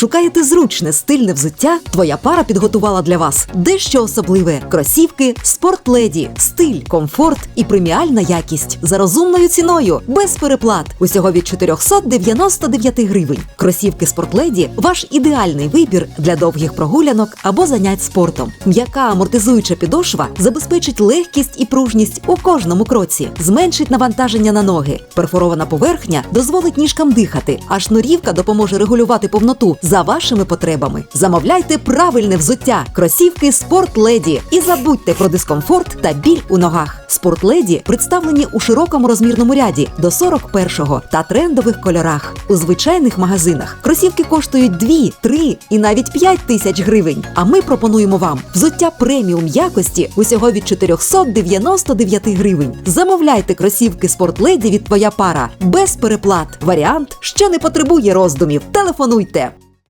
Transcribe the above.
Шукаєте зручне стильне взуття? Твоя пара підготувала для вас дещо особливе: кросівки, спортледі, стиль, комфорт і преміальна якість за розумною ціною, без переплат. Усього від 499 гривень. Кросівки спортледі ваш ідеальний вибір для довгих прогулянок або занять спортом. М'яка амортизуюча підошва забезпечить легкість і пружність у кожному кроці, зменшить навантаження на ноги. Перфорована поверхня дозволить ніжкам дихати, а шнурівка допоможе регулювати повноту за вашими потребами. Замовляйте правильне взуття, кросівки Спорт Леді і забудьте про дискомфорт та біль у ногах. Спорт Леді представлені у широкому розмірному ряді до 41-го та трендових кольорах. У звичайних магазинах кросівки коштують 2, 3 і навіть 5 тисяч гривень. А ми пропонуємо вам взуття преміум якості усього від 499 гривень. Замовляйте кросівки Спорт Леді від твоя пара без переплат. Варіант, що не потребує роздумів. Телефонуйте.